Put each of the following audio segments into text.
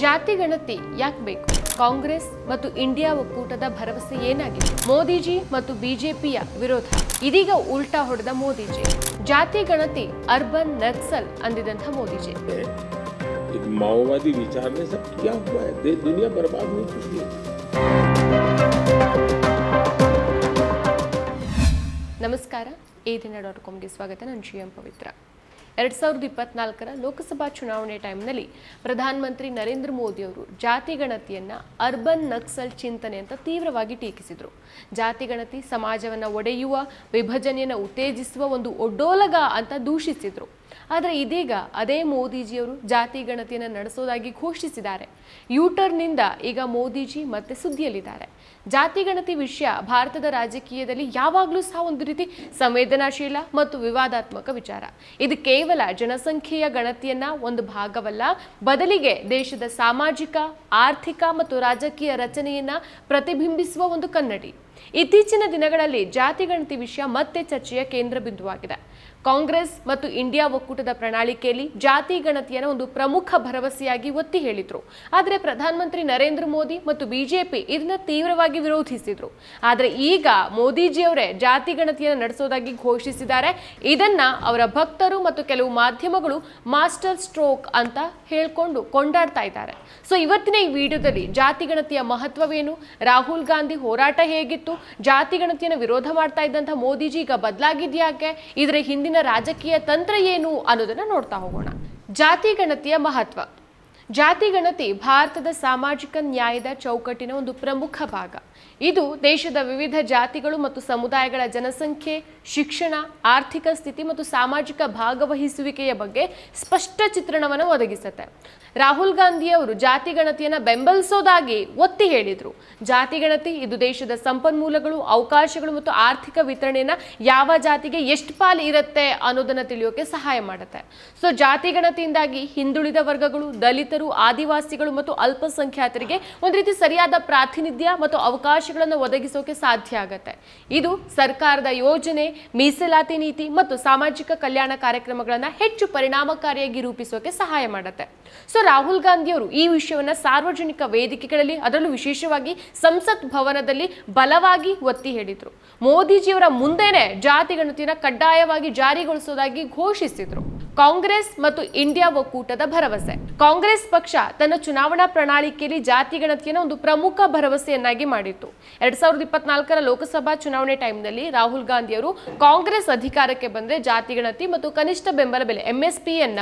ಜಾತಿ ಗಣತಿ ಯಾಕೆ ಬೇಕು ಕಾಂಗ್ರೆಸ್ ಮತ್ತು ಇಂಡಿಯಾ ಒಕ್ಕೂಟದ ಭರವಸೆ ಏನಾಗಿದೆ ಮೋದಿಜಿ ಮತ್ತು ಬಿಜೆಪಿಯ ವಿರೋಧ ಇದೀಗ ಉಲ್ಟಾ ಹೊಡೆದ ಮೋದಿಜಿ ಜಾತಿ ಗಣತಿ ಅರ್ಬನ್ ನಕ್ಸಲ್ ಅಂದಿದಂಥ ಮೋದಿಜಿ एक माओवादी विचार ने सब किया हुआ है देश दुनिया बर्बाद हो चुकी है ನಮಸ್ಕಾರ ಈ ದಿನ ಡಾಟ್ ಕಾಮ್ಗೆ ಸ್ವಾಗತ ನಾನು ಜಿ ಎಂ ಪವಿತ್ರ ಎರಡ್ ಸಾವಿರದ ಇಪ್ಪತ್ನಾಲ್ಕರ ಲೋಕಸಭಾ ಚುನಾವಣೆ ಟೈಮ್ನಲ್ಲಿ ಪ್ರಧಾನಮಂತ್ರಿ ನರೇಂದ್ರ ಮೋದಿ ಅವರು ಜಾತಿ ಗಣತಿಯನ್ನು ಅರ್ಬನ್ ನಕ್ಸಲ್ ಚಿಂತನೆ ಅಂತ ತೀವ್ರವಾಗಿ ಟೀಕಿಸಿದರು. ಜಾತಿ ಗಣತಿ ಸಮಾಜವನ್ನ ಒಡೆಯುವ, ವಿಭಜನೆಯನ್ನು ಉತ್ತೇಜಿಸುವ ಒಂದು ಒಡ್ಡೋಲಗ ಅಂತ ದೂಷಿಸಿದ್ರು. ಆದರೆ ಇದೀಗ ಅದೇ ಮೋದಿಜಿಯವರು ಜಾತಿ ಗಣತಿಯನ್ನು ನಡೆಸೋದಾಗಿ ಘೋಷಿಸಿದ್ದಾರೆ. ಯೂಟರ್ನಿಂದ ಈಗ ಮೋದಿಜಿ ಮತ್ತೆ ಸುದ್ದಿಯಲ್ಲಿದ್ದಾರೆ. ಜಾತಿ ಗಣತಿ ವಿಷಯ ಭಾರತದ ರಾಜಕೀಯದಲ್ಲಿ ಯಾವಾಗಲೂ ಸಹ ಒಂದು ರೀತಿ ಸಂವೇದನಾಶೀಲ ಮತ್ತು ವಿವಾದಾತ್ಮಕ ವಿಚಾರ. ಇದು ಕೇವಲ ಜನಸಂಖ್ಯೆಯ ಗಣತಿಯನ್ನ ಒಂದು ಭಾಗವಲ್ಲ, ಬದಲಿಗೆ ದೇಶದ ಸಾಮಾಜಿಕ, ಆರ್ಥಿಕ ಮತ್ತು ರಾಜಕೀಯ ರಚನೆಯನ್ನ ಪ್ರತಿಬಿಂಬಿಸುವ ಒಂದು ಕನ್ನಡಿ. ಇತ್ತೀಚಿನ ದಿನಗಳಲ್ಲಿ ಜಾತಿ ಗಣತಿ ವಿಷಯ ಮತ್ತೆ ಚರ್ಚೆಯ ಕೇಂದ್ರ ಬಿಂದುವಾಗಿದೆ. ಕಾಂಗ್ರೆಸ್ ಮತ್ತು ಇಂಡಿಯಾ ಒಕ್ಕೂಟದ ಪ್ರಣಾಳಿಕೆಯಲ್ಲಿ ಜಾತಿ ಗಣತಿಯನ್ನು ಒಂದು ಪ್ರಮುಖ ಭರವಸೆಯಾಗಿ ಒತ್ತಿ ಹೇಳಿದ್ರು. ಆದರೆ ಪ್ರಧಾನಮಂತ್ರಿ ನರೇಂದ್ರ ಮೋದಿ ಮತ್ತು ಬಿಜೆಪಿ ಇದನ್ನ ತೀವ್ರವಾಗಿ ವಿರೋಧಿಸಿದ್ರು. ಆದರೆ ಈಗ ಮೋದಿಜಿಯವರೇ ಜಾತಿ ಗಣತಿಯನ್ನು ನಡೆಸೋದಾಗಿ ಘೋಷಿಸಿದ್ದಾರೆ. ಇದನ್ನ ಅವರ ಭಕ್ತರು ಮತ್ತು ಕೆಲವು ಮಾಧ್ಯಮಗಳು ಮಾಸ್ಟರ್ ಸ್ಟ್ರೋಕ್ ಅಂತ ಹೇಳ್ಕೊಂಡು ಕೊಂಡಾಡ್ತಾ ಇದ್ದಾರೆ. ಸೊ ಇವತ್ತಿನ ಈ ವಿಡಿಯೋದಲ್ಲಿ ಜಾತಿ ಗಣತಿಯ ಮಹತ್ವವೇನು? ರಾಹುಲ್ ಗಾಂಧಿ ಹೋರಾಟ ಹೇಗಿತ್ತು? ಜಾತಿ ಗಣತಿಯನ್ನು ವಿರೋಧ ಮಾಡ್ತಾ ಇದ್ದಂತಹ ಮೋದಿಜಿ ಈಗ ಬದಲಾಗಿದ್ಯಾಕೆ? ಇದರ ಹಿಂದಿನ ರಾಜಕೀಯ ತಂತ್ರ ಏನು ಅನ್ನೋದನ್ನ ನೋಡ್ತಾ ಹೋಗೋಣ. ಜಾತಿ ಗಣತಿಯ ಮಹತ್ವ. ಜಾತಿ ಗಣತಿ ಭಾರತದ ಸಾಮಾಜಿಕ ನ್ಯಾಯದ ಚೌಕಟ್ಟಿನ ಒಂದು ಪ್ರಮುಖ ಭಾಗ. ಇದು ದೇಶದ ವಿವಿಧ ಜಾತಿಗಳು ಮತ್ತು ಸಮುದಾಯಗಳ ಜನಸಂಖ್ಯೆ ಶಿಕ್ಷಣ, ಆರ್ಥಿಕ ಸ್ಥಿತಿ ಮತ್ತು ಸಾಮಾಜಿಕ ಭಾಗವಹಿಸುವಿಕೆಯ ಬಗ್ಗೆ ಸ್ಪಷ್ಟ ಚಿತ್ರಣವನ್ನು ಒದಗಿಸುತ್ತೆ. ರಾಹುಲ್ ಗಾಂಧಿ ಅವರು ಜಾತಿ ಗಣತಿಯನ್ನು ಬೆಂಬಲಿಸೋದಾಗಿ ಒತ್ತಿ ಹೇಳಿದರು. ಜಾತಿ ಗಣತಿ, ಇದು ದೇಶದ ಸಂಪನ್ಮೂಲಗಳು, ಅವಕಾಶಗಳು ಮತ್ತು ಆರ್ಥಿಕ ವಿತರಣೆಯನ್ನು ಯಾವ ಜಾತಿಗೆ ಎಷ್ಟು ಪಾಲು ಇರುತ್ತೆ ಅನ್ನೋದನ್ನು ತಿಳಿಯೋಕೆ ಸಹಾಯ ಮಾಡುತ್ತೆ. ಸೊ ಜಾತಿ ಗಣತಿಯಿಂದಾಗಿ ಹಿಂದುಳಿದ ವರ್ಗಗಳು, ದಲಿತರು, ಆದಿವಾಸಿಗಳು ಮತ್ತು ಅಲ್ಪಸಂಖ್ಯಾತರಿಗೆ ಒಂದು ರೀತಿ ಸರಿಯಾದ ಪ್ರಾತಿನಿಧ್ಯ ಮತ್ತು ಅವಕಾಶಗಳನ್ನು ಒದಗಿಸೋಕೆ ಸಾಧ್ಯ ಆಗುತ್ತೆ. ಇದು ಸರ್ಕಾರದ ಯೋಜನೆ ಮೀಸಲಾತಿ ನೀತಿ ಮತ್ತು ಸಾಮಾಜಿಕ ಕಲ್ಯಾಣ ಕಾರ್ಯಕ್ರಮಗಳನ್ನು ಹೆಚ್ಚು ಪರಿಣಾಮಕಾರಿಯಾಗಿ ರೂಪಿಸೋಕೆ ಸಹಾಯ ಮಾಡುತ್ತೆ. ಸೊ ರಾಹುಲ್ ಗಾಂಧಿ ಅವರು ಈ ವಿಷಯವನ್ನ ಸಾರ್ವಜನಿಕ ವೇದಿಕೆಗಳಲ್ಲಿ, ಅದರಲ್ಲೂ ವಿಶೇಷವಾಗಿ ಸಂಸತ್ ಭವನದಲ್ಲಿ ಬಲವಾಗಿ ಒತ್ತಿ ಹೇಳಿದ್ರು. ಮೋದಿಜಿಯವರ ಮುಂದೆನೆ ಜಾತಿ ಗಣತಿಯನ್ನ ಕಡ್ಡಾಯವಾಗಿ ಜಾರಿಗೊಳಿಸೋದಾಗಿ ಘೋಷಿಸಿದ್ರು. ಕಾಂಗ್ರೆಸ್ ಮತ್ತು ಇಂಡಿಯಾ ಒಕ್ಕೂಟದ ಭರವಸೆ. ಕಾಂಗ್ರೆಸ್ ಪಕ್ಷ ತನ್ನ ಚುನಾವಣಾ ಪ್ರಣಾಳಿಕೆಯಲ್ಲಿ ಜಾತಿ ಗಣತಿಯನ್ನು ಒಂದು ಪ್ರಮುಖ ಭರವಸೆಯನ್ನಾಗಿ ಮಾಡಿತ್ತು. ಎರಡ್ ಸಾವಿರದ ಇಪ್ಪತ್ನಾಲ್ಕರ ಲೋಕಸಭಾ ಚುನಾವಣೆ ಟೈಮ್ನಲ್ಲಿ ರಾಹುಲ್ ಗಾಂಧಿ ಅವರು ಕಾಂಗ್ರೆಸ್ ಅಧಿಕಾರಕ್ಕೆ ಬಂದ್ರೆ ಜಾತಿ ಗಣತಿ ಮತ್ತು ಕನಿಷ್ಠ ಬೆಂಬಲ ಬೆಲೆ ಎಂಎಸ್ಪಿಯನ್ನ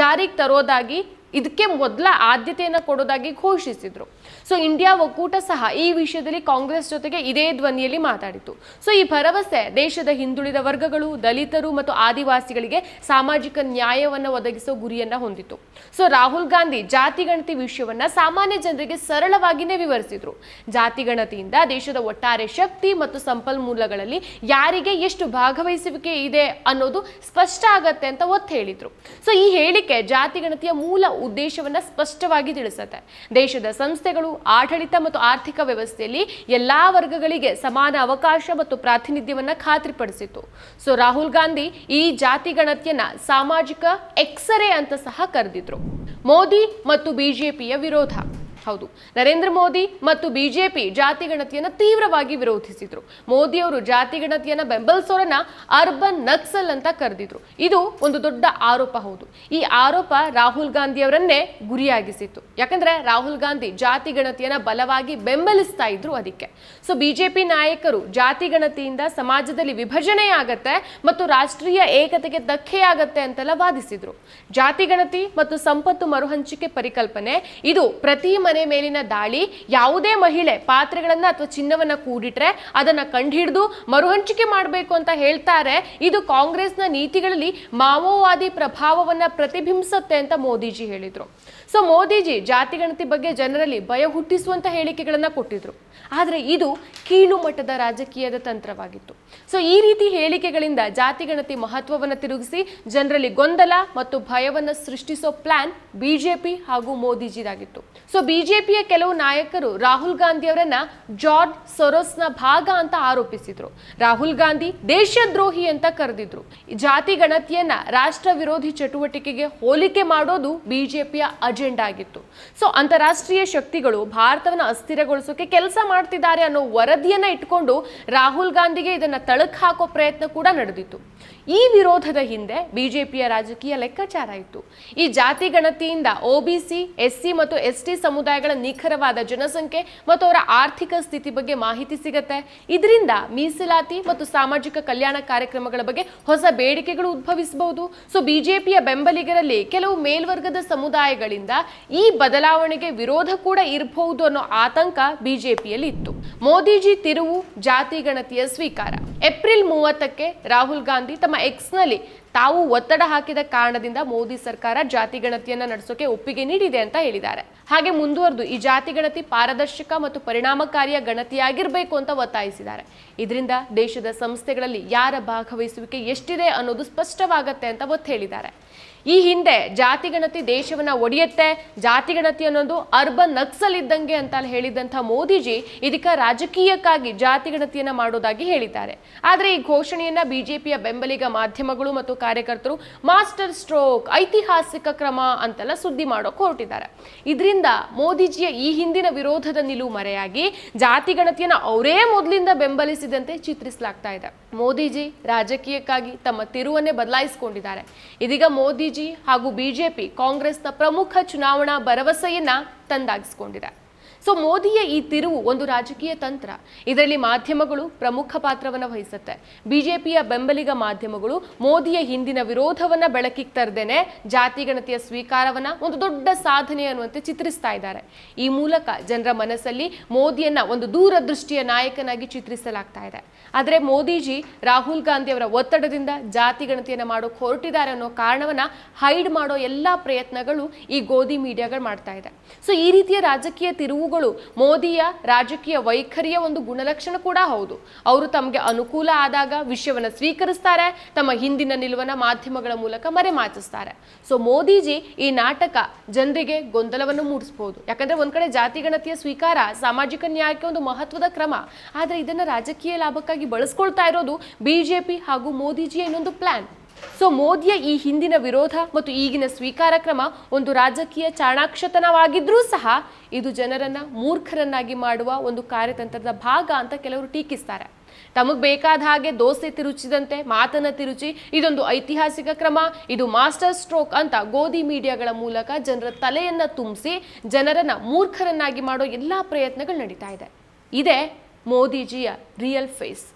ಜಾರಿಗೆ ತರೋದಾಗಿ ಇದಕ್ಕೆ ಮೊದಲ ಆದ್ಯತೆಯನ್ನು ಕೊಡೋದಾಗಿ ಘೋಷಿಸಿದ್ರು. ಸೊ ಇಂಡಿಯಾ ಒಕ್ಕೂಟ ಸಹ ಈ ವಿಷಯದಲ್ಲಿ ಕಾಂಗ್ರೆಸ್ ಜೊತೆಗೆ ಇದೇ ಧ್ವನಿಯಲ್ಲಿ ಮಾತಾಡಿತು ಸೊ ಈ ಭರವಸೆ ದೇಶದ ಹಿಂದುಳಿದ ವರ್ಗಗಳು, ದಲಿತರು ಮತ್ತು ಆದಿವಾಸಿಗಳಿಗೆ ಸಾಮಾಜಿಕ ನ್ಯಾಯವನ್ನು ಒದಗಿಸೋ ಗುರಿಯನ್ನ ಹೊಂದಿತ್ತು. ಸೊ ರಾಹುಲ್ ಗಾಂಧಿ ಜಾತಿ ಗಣತಿ ವಿಷಯವನ್ನ ಸಾಮಾನ್ಯ ಜನರಿಗೆ ಸರಳವಾಗಿಯೇ ವಿವರಿಸಿದ್ರು. ಜಾತಿ ಗಣತಿಯಿಂದ ದೇಶದ ಒಟ್ಟಾರೆ ಶಕ್ತಿ ಮತ್ತು ಸಂಪನ್ಮೂಲಗಳಲ್ಲಿ ಯಾರಿಗೆ ಎಷ್ಟು ಭಾಗವಹಿಸುವಿಕೆ ಇದೆ ಅನ್ನೋದು ಸ್ಪಷ್ಟ ಆಗತ್ತೆ ಅಂತ ಒತ್ತು ಹೇಳಿದ್ರು. ಸೊ ಈ ಹೇಳಿಕೆ ಜಾತಿ ಗಣತಿಯ ಮೂಲ ಉದ್ದೇಶವನ್ನ ಸ್ಪಷ್ಟವಾಗಿ ತಿಳಿಸುತ್ತೆ. ದೇಶದ ಸಂಸ್ಥೆಗಳು, ಆಡಳಿತ ಮತ್ತು ಆರ್ಥಿಕ ವ್ಯವಸ್ಥೆಯಲ್ಲಿ ಎಲ್ಲ ವರ್ಗಗಳಿಗೆ ಸಮಾನ ಅವಕಾಶ ಮತ್ತು ಪ್ರಾತಿನಿಧ್ಯವನ್ನ ಖಾತ್ರಿಪಡಿಸಿತು ಸೊ ರಾಹುಲ್ ಗಾಂಧಿ ಈ ಜಾತಿ ಗಣತಿಯನ್ನ ಸಾಮಾಜಿಕ ಎಕ್ಸರೆ ಅಂತ ಸಹ ಕರೆದಿದ್ರು. ಮೋದಿ ಮತ್ತು ಬಿಜೆಪಿಯ ವಿರೋಧ. ಹೌದು. ನರೇಂದ್ರ ಮೋದಿ ಮತ್ತು ಬಿಜೆಪಿ ಜಾತಿ ಗಣತಿಯನ್ನು ತೀವ್ರವಾಗಿ ವಿರೋಧಿಸಿದ್ರು. ಮೋದಿ ಅವರು ಜಾತಿ ಗಣತಿಯನ್ನ ಬೆಂಬಲಿಸೋರನ್ನ ಅರ್ಬನ್ ನಕ್ಸಲ್ ಅಂತ ಕರೆದಿದ್ರು. ಇದು ಒಂದು ದೊಡ್ಡ ಆರೋಪ ಹೌದು. ಈ ಆರೋಪ ರಾಹುಲ್ ಗಾಂಧಿ ಅವರನ್ನೇ ಗುರಿಯಾಗಿಸಿತ್ತು. ಯಾಕಂದ್ರೆ ರಾಹುಲ್ ಗಾಂಧಿ ಜಾತಿ ಗಣತಿಯನ್ನ ಬಲವಾಗಿ ಬೆಂಬಲಿಸ್ತಾ ಇದ್ರು ಅದಕ್ಕೆ. ಸೊ ಬಿಜೆಪಿ ನಾಯಕರು ಜಾತಿ ಗಣತಿಯಿಂದ ಸಮಾಜದಲ್ಲಿ ವಿಭಜನೆ ಆಗತ್ತೆ ಮತ್ತು ರಾಷ್ಟ್ರೀಯ ಏಕತೆಗೆ ಧಕ್ಕೆಯಾಗತ್ತೆ ಅಂತೆಲ್ಲ ವಾದಿಸಿದ್ರು. ಜಾತಿ ಗಣತಿ ಮತ್ತು ಸಂಪತ್ತು ಮರುಹಂಚಿಕೆ ಪರಿಕಲ್ಪನೆ ಇದು ಪ್ರತಿ ಮನೆ ಮೇಲಿನ ದಾಳಿ, ಯಾವುದೇ ಮಹಿಳೆ ಪಾತ್ರೆಗಳನ್ನ ಅಥವಾ ಚಿನ್ನವನ್ನ ಕೂಡಿಟ್ರೆ ಅದನ್ನ ಕಂಡುಹಿಡಿದು ಮರುಹಂಚಿಕೆ ಮಾಡಬೇಕು ಅಂತ ಹೇಳ್ತಾರೆ. ಇದು ಕಾಂಗ್ರೆಸ್ನ ನೀತಿಗಳಲ್ಲಿ ಮಾವೋವಾದಿ ಪ್ರಭಾವವನ್ನ ಪ್ರತಿಬಿಂಬಿಸುತ್ತೆ ಅಂತ ಮೋದಿಜಿ ಹೇಳಿದ್ರು. ಸೊ ಮೋದಿಜಿ ಜಾತಿ ಗಣತಿ ಬಗ್ಗೆ ಜನರಲ್ಲಿ ಭಯ ಹುಟ್ಟಿಸುವಂತಹ ಹೇಳಿಕೆಗಳನ್ನ ಕೊಟ್ಟಿದ್ರು. ಆದರೆ ಇದು ಕೀಳು ಮಟ್ಟದ ರಾಜಕೀಯದ ತಂತ್ರವಾಗಿತ್ತು. ಸೊ ಈ ರೀತಿ ಹೇಳಿಕೆಗಳಿಂದ ಜಾತಿ ಗಣತಿ ಮಹತ್ವವನ್ನು ತಿರುಗಿಸಿ ಜನರಲ್ಲಿ ಗೊಂದಲ ಮತ್ತು ಭಯವನ್ನು ಸೃಷ್ಟಿಸೋ ಪ್ಲಾನ್ ಬಿಜೆಪಿ ಹಾಗೂ ಮೋದಿಜಿದಾಗಿತ್ತು. ಸೊ ಬಿಜೆಪಿಯ ಕೆಲವು ನಾಯಕರು ರಾಹುಲ್ ಗಾಂಧಿ ಅವರನ್ನ ಜಾರ್ಜ್ ಸೊರೋಸ್ನ ಭಾಗ ಅಂತ ಆರೋಪಿಸಿದ್ರು. ರಾಹುಲ್ ಗಾಂಧಿ ದೇಶದ್ರೋಹಿ ಅಂತ ಕರೆದಿದ್ರು. ಜಾತಿ ಗಣತಿಯನ್ನ ರಾಷ್ಟ್ರ ವಿರೋಧಿ ಚಟುವಟಿಕೆಗೆ ಹೋಲಿಕೆ ಮಾಡೋದು ಬಿಜೆಪಿಯ ಅಜೆಂಡಾ ಆಗಿತ್ತು. ಸೊ ಅಂತಾರಾಷ್ಟ್ರೀಯ ಶಕ್ತಿಗಳು ಭಾರತವನ್ನು ಅಸ್ಥಿರಗೊಳಿಸೋಕೆ ಕೆಲಸ ಮಾಡ್ತಿದ್ದಾರೆ ಅನ್ನೋ ವರದಿಯನ್ನ ಇಟ್ಕೊಂಡು ರಾಹುಲ್ ಗಾಂಧಿಗೆ ಇದನ್ನ ತಳಕ್ ಹಾಕೋ ಪ್ರಯತ್ನ ಕೂಡ ನಡೆದಿತ್ತು. ಈ ವಿರೋಧದ ಹಿಂದೆ ಬಿಜೆಪಿಯ ರಾಜಕೀಯ ಲೆಕ್ಕಾಚಾರ ಇತ್ತು. ಈ ಜಾತಿ ಗಣತಿಯಿಂದ ಒಬಿಸಿ ಎಸ್ಸಿ ಮತ್ತು ಎಸ್ ಟಿ ಸಮುದಾಯಗಳ ನಿಖರವಾದ ಜನಸಂಖ್ಯೆ ಮತ್ತು ಅವರ ಆರ್ಥಿಕ ಸ್ಥಿತಿ ಬಗ್ಗೆ ಮಾಹಿತಿ ಸಿಗತ್ತೆ. ಇದರಿಂದ ಮೀಸಲಾತಿ ಮತ್ತು ಸಾಮಾಜಿಕ ಕಲ್ಯಾಣ ಕಾರ್ಯಕ್ರಮಗಳ ಬಗ್ಗೆ ಹೊಸ ಬೇಡಿಕೆಗಳು ಉದ್ಭವಿಸಬಹುದು. ಸೊ ಬಿಜೆಪಿಯ ಬೆಂಬಲಿಗರಲ್ಲಿ ಕೆಲವು ಮೇಲ್ವರ್ಗದ ಸಮುದಾಯಗಳಿಂದ ಈ ಬದಲಾವಣೆಗೆ ವಿರೋಧ ಕೂಡ ಇರಬಹುದು ಅನ್ನೋ ಆತಂಕ ಬಿಜೆಪಿಯಲ್ಲಿ ಇತ್ತು ಮೋದಿಜಿ ತಿರುವು ಜಾತಿ ಗಣತಿಯ ಸ್ವೀಕಾರ. ಏಪ್ರಿಲ್ ಮೂವತ್ತಕ್ಕೆ ರಾಹುಲ್ ಗಾಂಧಿ ತಮ್ಮ ಎಕ್ಸ್ನಲ್ಲಿ ತಾವು ಒತ್ತಡ ಹಾಕಿದ ಕಾರಣದಿಂದ ಮೋದಿ ಸರ್ಕಾರ ಜಾತಿ ಗಣತಿಯನ್ನ ನಡೆಸೋಕೆ ಒಪ್ಪಿಗೆ ನೀಡಿದೆ ಅಂತ ಹೇಳಿದ್ದಾರೆ. ಹಾಗೆ ಮುಂದುವರೆದು, ಈ ಜಾತಿ ಗಣತಿ ಪಾರದರ್ಶಕ ಮತ್ತು ಪರಿಣಾಮಕಾರಿಯ ಗಣತಿಯಾಗಿರಬೇಕು ಅಂತ ಒತ್ತಾಯಿಸಿದ್ದಾರೆ. ಇದರಿಂದ ದೇಶದ ಸಂಸ್ಥೆಗಳಲ್ಲಿ ಯಾರ ಭಾಗವಹಿಸುವಿಕೆ ಎಷ್ಟಿದೆ ಅನ್ನೋದು ಸ್ಪಷ್ಟವಾಗತ್ತೆ ಅಂತ ಒತ್ತು ಹೇಳಿದ್ದಾರೆ. ಈ ಹಿಂದೆ ಜಾತಿ ಗಣತಿ ದೇಶವನ್ನ ಒಡೆಯುತ್ತೆ, ಜಾತಿ ಗಣತಿ ಅನ್ನೋದು ಅರ್ಬನ್ ನಕ್ಸಲ್ ಇದ್ದಂಗೆ ಅಂತ ಹೇಳಿದಂಥ ಮೋದಿಜಿ ಇದಕ್ಕೆ ರಾಜಕೀಯಕ್ಕಾಗಿ ಜಾತಿ ಗಣತಿಯನ್ನ ಮಾಡೋದಾಗಿ ಹೇಳಿದ್ದಾರೆ. ಆದರೆ ಈ ಘೋಷಣೆಯನ್ನ ಬಿಜೆಪಿಯ ಬೆಂಬಲಿಗ ಮಾಧ್ಯಮಗಳು ಮತ್ತು ಕಾರ್ಯಕರ್ತರು ಮಾಸ್ಟರ್ ಸ್ಟ್ರೋಕ್, ಐತಿಹಾಸಿಕ ಕ್ರಮ ಅಂತೆಲ್ಲ ಸುದ್ದಿ ಮಾಡೋಕೆ ಹೊರಟಿದ್ದಾರೆ. ಇದರಿಂದ ಮೋದಿಜಿಯ ಈ ಹಿಂದಿನ ವಿರೋಧದ ನಿಲುವು ಮರೆಯಾಗಿ ಜಾತಿ ಗಣತಿಯನ್ನ ಅವರೇ ಮೊದಲಿಂದ ಬೆಂಬಲಿಸಿದಂತೆ ಚಿತ್ರಿಸಲಾಗ್ತಾ ಇದೆ. ಮೋದಿಜಿ ರಾಜಕೀಯಕ್ಕಾಗಿ ತಮ್ಮ ತಿರುವನ್ನೇ ಬದಲಾಯಿಸಿಕೊಂಡಿದ್ದಾರೆ. ಇದೀಗ ಮೋದಿಜಿ ಹಾಗೂ ಬಿಜೆಪಿ ಕಾಂಗ್ರೆಸ್ನ ಪ್ರಮುಖ ಚುನಾವಣಾ ಭರವಸೆಯನ್ನ ತಂದಾಗಿಸಿಕೊಂಡಿದೆ. ಸೊ ಮೋದಿಯ ಈ ತಿರುವು ಒಂದು ರಾಜಕೀಯ ತಂತ್ರ. ಇದರಲ್ಲಿ ಮಾಧ್ಯಮಗಳು ಪ್ರಮುಖ ಪಾತ್ರವನ್ನು ವಹಿಸುತ್ತೆ. ಬಿಜೆಪಿಯ ಬೆಂಬಲಿಗ ಮಾಧ್ಯಮಗಳು ಮೋದಿಯ ಹಿಂದಿನ ವಿರೋಧವನ್ನ ಬೆಳಕಿಗೆ ತರದೇನೆ ಜಾತಿ ಗಣತಿಯ ಸ್ವೀಕಾರವನ್ನ ಒಂದು ದೊಡ್ಡ ಸಾಧನೆ ಅನ್ನುವಂತೆ ಚಿತ್ರಿಸ್ತಾ ಇದ್ದಾರೆ. ಈ ಮೂಲಕ ಜನರ ಮನಸ್ಸಲ್ಲಿ ಮೋದಿಯನ್ನ ಒಂದು ದೂರದೃಷ್ಟಿಯ ನಾಯಕನಾಗಿ ಚಿತ್ರಿಸಲಾಗ್ತಾ ಇದೆ. ಆದರೆ ಮೋದಿಜಿ, ರಾಹುಲ್ ಗಾಂಧಿ ಅವರ ಒತ್ತಡದಿಂದ ಜಾತಿ ಗಣತಿಯನ್ನ ಮಾಡೋಕೆ ಹೊರಟಿದ್ದಾರೆ ಅನ್ನೋ ಕಾರಣವನ್ನ ಹೈಡ್ ಮಾಡೋ ಎಲ್ಲಾ ಪ್ರಯತ್ನಗಳು ಈ ಗೋಧಿ ಮೀಡಿಯಾಗಳು ಮಾಡ್ತಾ ಇದೆ. ಸೊ ಈ ರೀತಿಯ ರಾಜಕೀಯ ತಿರುವುಗಳು ಮೋದಿಯ ರಾಜಕೀಯ ವೈಖರಿಯ ಒಂದು ಗುಣಲಕ್ಷಣ ಕೂಡ ಹೌದು. ಅವರು ತಮಗೆ ಅನುಕೂಲ ಆದಾಗ ವಿಷಯವನ್ನ ಸ್ವೀಕರಿಸ್ತಾರೆ, ತಮ್ಮ ಹಿಂದಿನ ನಿಲುವನ್ನ ಮಾಧ್ಯಮಗಳ ಮೂಲಕ ಮರೆಮಾಚಿಸ್ತಾರೆ ಸೊ ಮೋದಿಜಿ ಈ ನಾಟಕ ಜನರಿಗೆ ಗೊಂದಲವನ್ನು ಮೂಡಿಸಬಹುದು ಯಾಕಂದ್ರೆ ಒಂದ್ ಕಡೆ ಜಾತಿ ಗಣತಿಯ ಸ್ವೀಕಾರ ಸಾಮಾಜಿಕ ನ್ಯಾಯಕ್ಕೆ ಒಂದು ಮಹತ್ವದ ಕ್ರಮ. ಆದ್ರೆ ಇದನ್ನ ರಾಜಕೀಯ ಲಾಭಕ್ಕಾಗಿ ಬಳಸ್ಕೊಳ್ತಾ ಇರೋದು ಬಿಜೆಪಿ ಹಾಗೂ ಮೋದಿಜಿಯ ಇನ್ನೊಂದು ಪ್ಲಾನ್ ಸೊ ಮೋದಿಯ ಈ ಹಿಂದಿನ ವಿರೋಧ ಮತ್ತು ಈಗಿನ ಸ್ವೀಕಾರ ಕ್ರಮ ಒಂದು ರಾಜಕೀಯ ಚಾಣಾಕ್ಷತನವಾಗಿದ್ರೂ ಸಹ ಇದು ಜನರನ್ನ ಮೂರ್ಖರನ್ನಾಗಿ ಮಾಡುವ ಒಂದು ಕಾರ್ಯತಂತ್ರದ ಭಾಗ ಅಂತ ಕೆಲವರು ಟೀಕಿಸ್ತಾರೆ. ತಮಗೆ ಬೇಕಾದ ಹಾಗೆ ದೋಸೆ ತಿರುಚಿದಂತೆ, ಮಾತನ್ನ ತಿರುಚಿ, ಇದೊಂದು ಐತಿಹಾಸಿಕ ಕ್ರಮ, ಇದು ಮಾಸ್ಟರ್ ಸ್ಟ್ರೋಕ್ ಅಂತ ಗೋಧಿ ಮೀಡಿಯಾಗಳ ಮೂಲಕ ಜನರ ತಲೆಯನ್ನ ತುಂಬಿಸಿ ಜನರನ್ನ ಮೂರ್ಖರನ್ನಾಗಿ ಮಾಡೋ ಎಲ್ಲಾ ಪ್ರಯತ್ನಗಳು ನಡೀತಾ ಇದೆ. ಇದೇ ಮೋದಿಜಿಯ ರಿಯಲ್ ಫೇಸ್